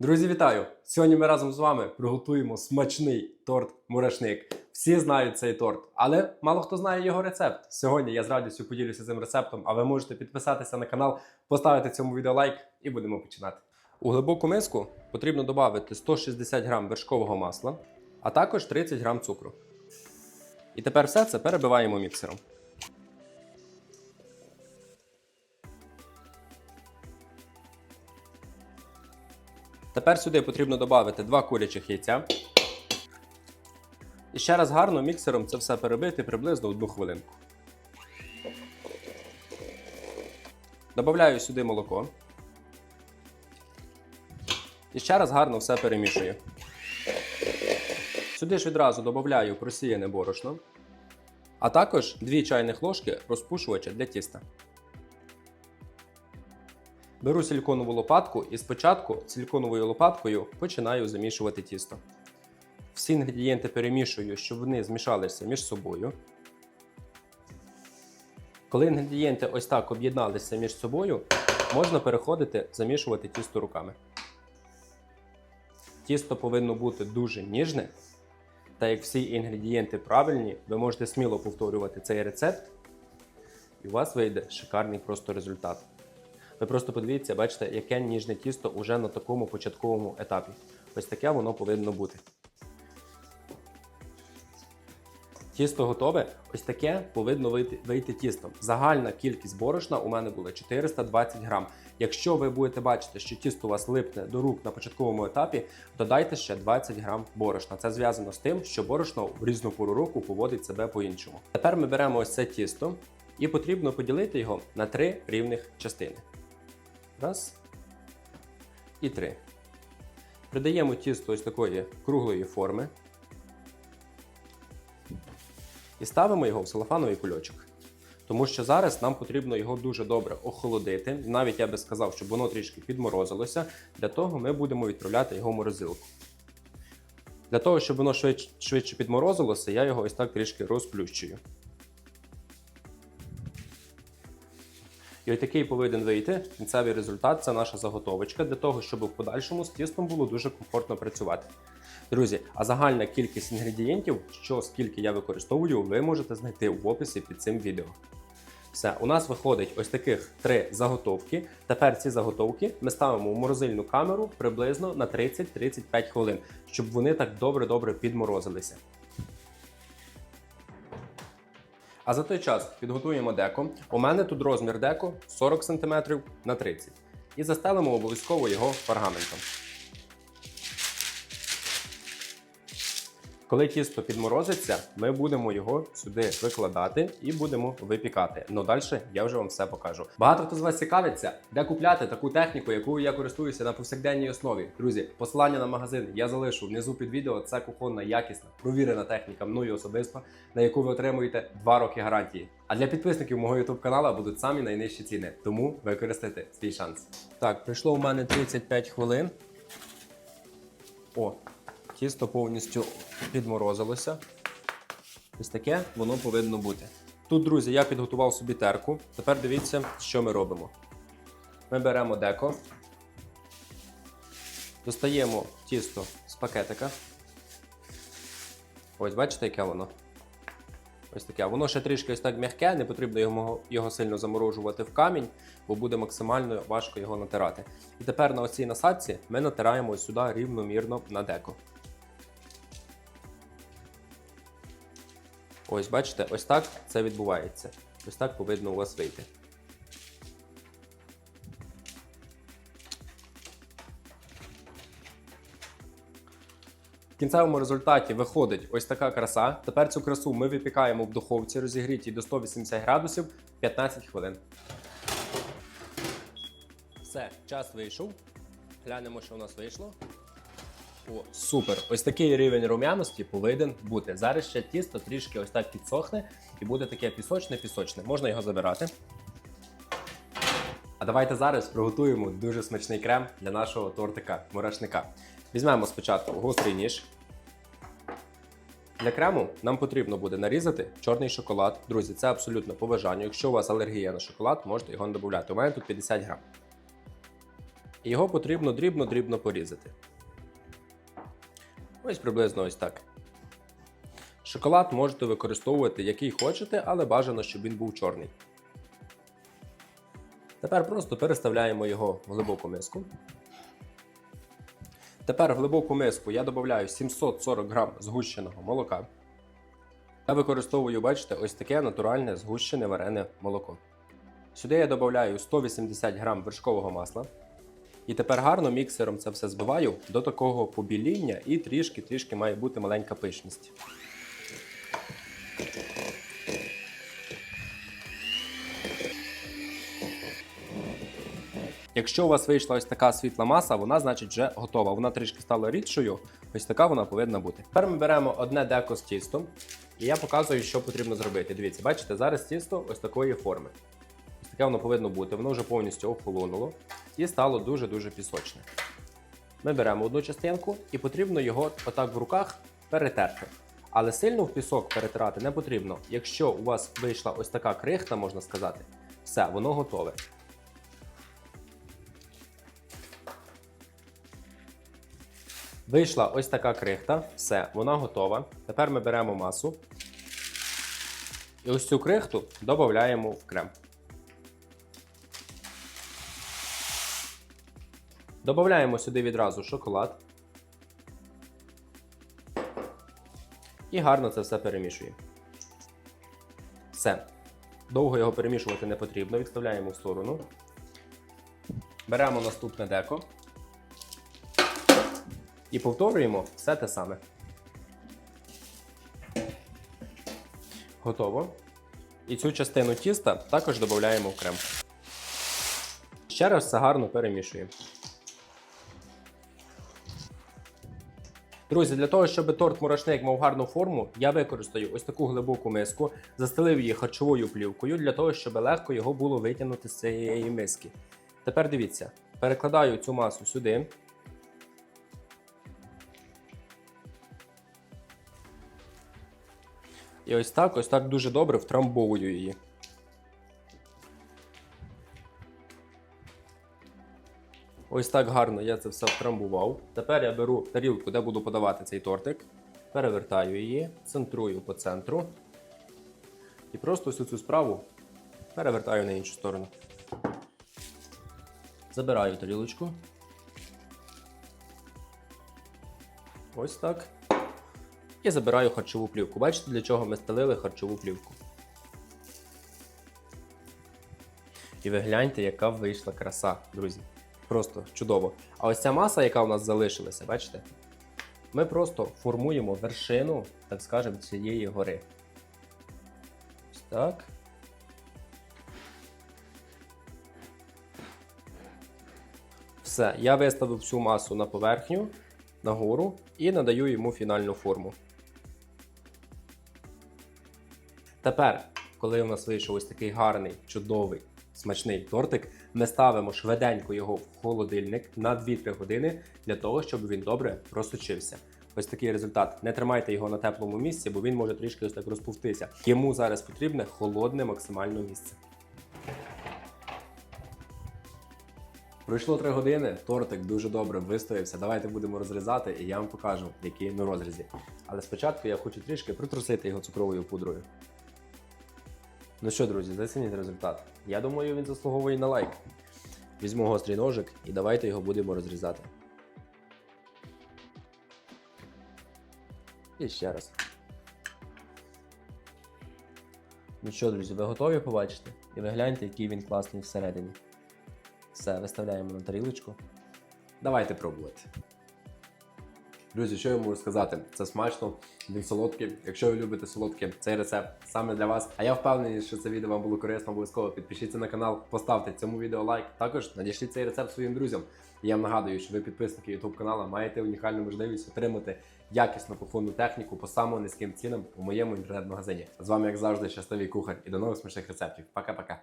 Друзі, вітаю! Сьогодні ми разом з вами приготуємо смачний торт мурашник. Всі знають цей торт, але мало хто знає його рецепт. Сьогодні я з радістю поділюся цим рецептом, а ви можете підписатися на канал, поставити цьому відео лайк і будемо починати. У глибоку миску потрібно додати 160 г вершкового масла, а також 30 г цукру. І тепер все це перебиваємо міксером. Тепер сюди потрібно додати 2 курячих яйця. І ще раз гарно міксером це все перебити приблизно 1 хвилинку. Добавляю сюди молоко. І ще раз гарно все перемішую. Сюди ж відразу додаю просіяне борошно, а також 2 чайних ложки розпушувача для тіста. Беру силіконову лопатку і спочатку силіконовою лопаткою починаю замішувати тісто. Всі інгредієнти перемішую, щоб вони змішалися між собою. Коли інгредієнти ось так об'єдналися між собою, можна переходити замішувати тісто руками. Тісто повинно бути дуже ніжне. Та як всі інгредієнти правильні, ви можете сміло повторювати цей рецепт, і у вас вийде шикарний просто результат. Ви просто подивіться, бачите, яке ніжне тісто уже на такому початковому етапі. Ось таке воно повинно бути. Тісто готове. Ось таке повинно вийти, вийти тістом. Загальна кількість борошна у мене була 420 грам. Якщо ви будете бачити, що тісто у вас липне до рук на початковому етапі, додайте ще 20 грам борошна. Це зв'язано з тим, що борошно в різну пору року поводить себе по-іншому. Тепер ми беремо ось це тісто і потрібно поділити його на три рівних частини. Раз. І три. Придаємо тісто ось такої круглої форми. І ставимо його в целофановий кульочок. Тому що зараз нам потрібно його дуже добре охолодити. Навіть я би сказав, щоб воно трішки підморозилося. Для того ми будемо відправляти його в морозилку. Для того, щоб воно швидше підморозилося, я його ось так трішки розплющую. І ось такий повинен вийти кінцевий результат це наша заготовочка для того, щоб в подальшому з тістом було дуже комфортно працювати. Друзі, а загальна кількість інгредієнтів, що скільки я використовую, ви можете знайти в описі під цим відео. Все, у нас виходить ось таких три заготовки. Тепер ці заготовки ми ставимо в морозильну камеру приблизно на 30-35 хвилин, щоб вони так добре-добре підморозилися. А за той час підготуємо деко. У мене тут розмір деко 40 см на 30 І застелимо обов'язково його пергаментом. Коли тісто підморозиться, ми будемо його сюди викладати і будемо випікати. Ну далі я вже вам все покажу. Багато хто з вас цікавиться, де купляти таку техніку, якою я користуюся на повсякденній основі. Друзі, посилання на магазин я залишу внизу під відео. Це кухонна, якісна, провірена техніка мною особисто, на яку ви отримуєте 2 роки гарантії. А для підписників мого YouTube каналу будуть самі найнижчі ціни, тому використайте свій шанс. Так, прийшло у мене 35 хвилин. О, тісто повністю підморозилося. Ось таке воно повинно бути. Тут, друзі, я підготував собі терку. Тепер дивіться, що ми робимо. Ми беремо деко, достаємо тісто з пакетика. Ось, бачите, яке воно? Ось таке. Воно ще трішки ось так м'яке, не потрібно його, його сильно заморожувати в камінь, бо буде максимально важко його натирати. І тепер на оцій насадці ми натираємо ось сюди рівномірно на деко. Ось, бачите, ось так це відбувається. Ось так повинно у вас вийти. В кінцевому результаті виходить ось така краса. Тепер цю красу ми випікаємо в духовці розігрітій до 180 градусів 15 хвилин. Все, час вийшов. Глянемо, що у нас вийшло. О, супер! Ось такий рівень рум'яності повинен бути. Зараз ще тісто трішки ось так підсохне і буде таке пісочне-пісочне. Можна його забирати. А давайте зараз приготуємо дуже смачний крем для нашого тортика мурашника. Візьмемо спочатку гострий ніж. Для крему нам потрібно буде нарізати чорний шоколад. Друзі, це абсолютно по бажанню. Якщо у вас алергія на шоколад, можете його не додати. У мене тут 50 грам. Його потрібно дрібно-дрібно порізати. Ось приблизно ось так. Шоколад можете використовувати який хочете, але бажано, щоб він був чорний. Тепер просто переставляємо його в глибоку миску. Тепер в глибоку миску я додаю 740 г згущеного молока. Я використовую, бачите, ось таке натуральне згущене варене молоко. Сюди я додаю 180 г вершкового масла. І тепер гарно міксером це все збиваю до такого побіління і трішки-трішки має бути маленька пишність. Якщо у вас вийшла ось така світла маса, вона значить вже готова. Вона трішки стала рідшою. Ось така вона повинна бути. Тепер ми беремо одне деко з тістом, і я показую, що потрібно зробити. Дивіться, бачите, зараз тісто ось такої форми. Таке воно повинно бути. Воно вже повністю охолонуло і стало дуже-дуже пісочне. Ми беремо одну частинку і потрібно його отак в руках перетерти. Але сильно в пісок перетирати не потрібно. Якщо у вас вийшла ось така крихта, можна сказати, все, воно готове. Вийшла ось така крихта, все, вона готова. Тепер ми беремо масу. І ось цю крихту додаємо в крем. Додаємо сюди відразу шоколад. І гарно це все перемішуємо. Все. Довго його перемішувати не потрібно, відставляємо в сторону. Беремо наступне деко. І повторюємо все те саме. Готово. І цю частину тіста також додаємо в крем. Ще раз все гарно перемішуємо. Друзі, для того, щоб торт мурашник мав гарну форму, я використаю ось таку глибоку миску, застелив її харчовою плівкою для того, щоб легко його було витягнути з цієї миски. Тепер дивіться, перекладаю цю масу сюди. І ось так, ось так дуже добре втрамбовую її. Ось так гарно я це все втрамбував. Тепер я беру тарілку, де буду подавати цей тортик, перевертаю її, центрую по центру. І просто всю цю справу перевертаю на іншу сторону. Забираю тарілочку. Ось так. І забираю харчову плівку. Бачите, для чого ми стелили харчову плівку. І ви гляньте, яка вийшла краса, друзі. Просто чудово. А ось ця маса, яка у нас залишилася, бачите? Ми просто формуємо вершину, так скажемо, цієї гори. Ось так. Все, я виставив всю масу на поверхню, нагору і надаю йому фінальну форму. Тепер, коли у нас вийшов ось такий гарний, чудовий, смачний тортик, ми ставимо швиденько його в холодильник на 2-3 години для того, щоб він добре просочився. Ось такий результат. Не тримайте його на теплому місці, бо він може трішки ось так розпуститися. Йому зараз потрібне холодне максимально місце. Пройшло 3 години, тортик дуже добре вистоявся. Давайте будемо розрізати, і я вам покажу, який на розрізі. Але спочатку я хочу трішки притрусити його цукровою пудрою. Ну що, друзі, зацініть результат. Я думаю, він заслуговує на лайк. Візьму гострий ножик і давайте його будемо розрізати. І ще раз. Ну що, друзі, ви готові побачити? І ви гляньте, який він класний всередині. Все, виставляємо на тарілочку. Давайте пробувати. Друзі, що я можу сказати? Це смачно, він солодкий. Якщо ви любите солодке, цей рецепт саме для вас. А я впевнений, що це відео вам було корисно, обов'язково підпишіться на канал, поставте цьому відео лайк. Також надішліть цей рецепт своїм друзям. І я вам нагадую, що ви підписники YouTube каналу маєте унікальну можливість отримати якісну кухонну техніку по самим низьким цінам у моєму інтернет-магазині. З вами, як завжди, щасливий кухар і до нових смачних рецептів. Пока-пока.